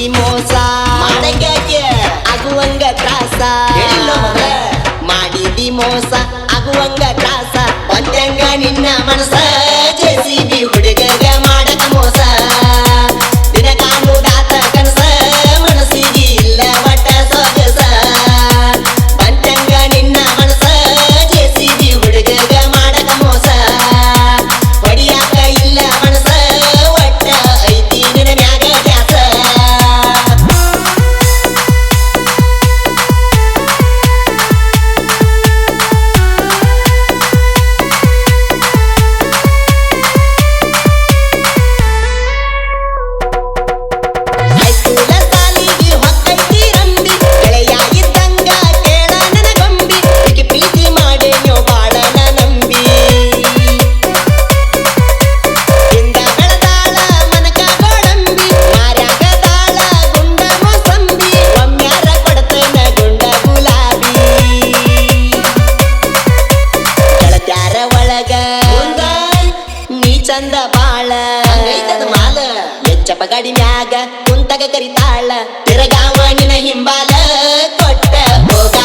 ಮಾಡಿದಿ ಮೋಸ ಆಗುವಂಗ ತ್ರಾಸ. ಮಾಡಿದಿ ಮೋಸ ಆಗುವಂಗ ತ್ರಾಸ. ಒಂದಂಗ ನಿನ್ನ ಮನಸ ತಿರಗಾವಣಿನ ಹಿಂಬಾಲ ಕೊಟ್ಟ ಹೋಗ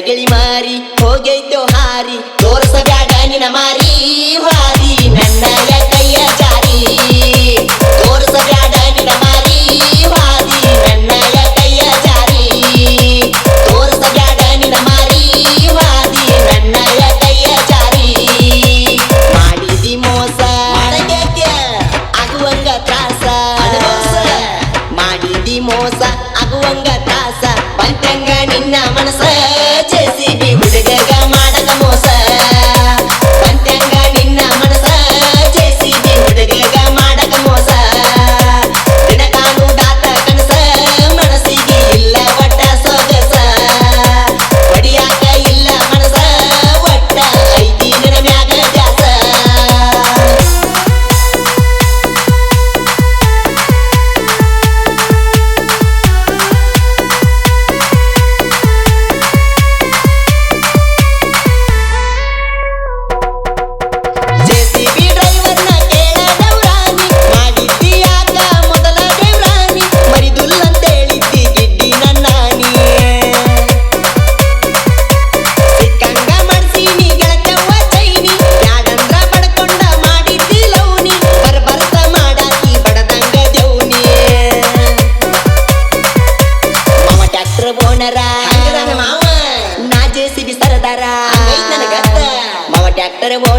ಗೆಳಿ ಮಾರಿ ಹೋಗೈತೋ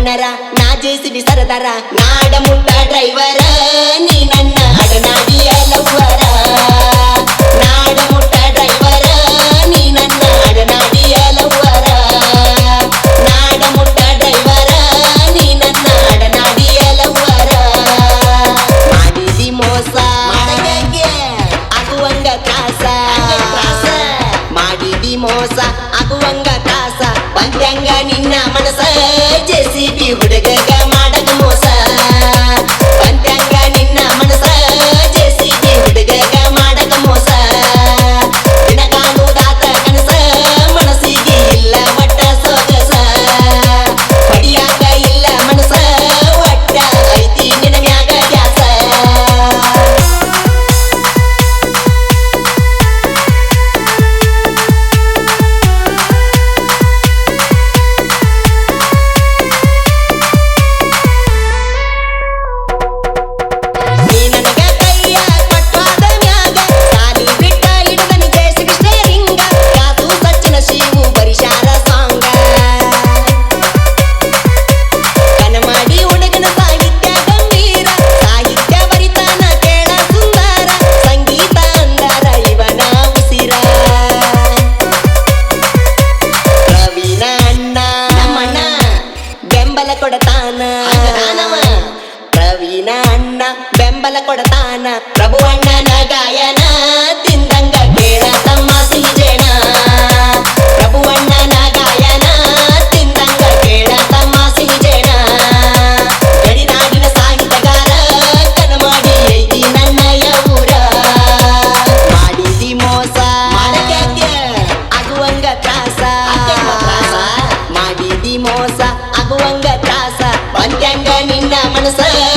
ఉన్నారా? నా జేసిబి సరదారా? నాడముంట డ్రైవరా? నీ understand.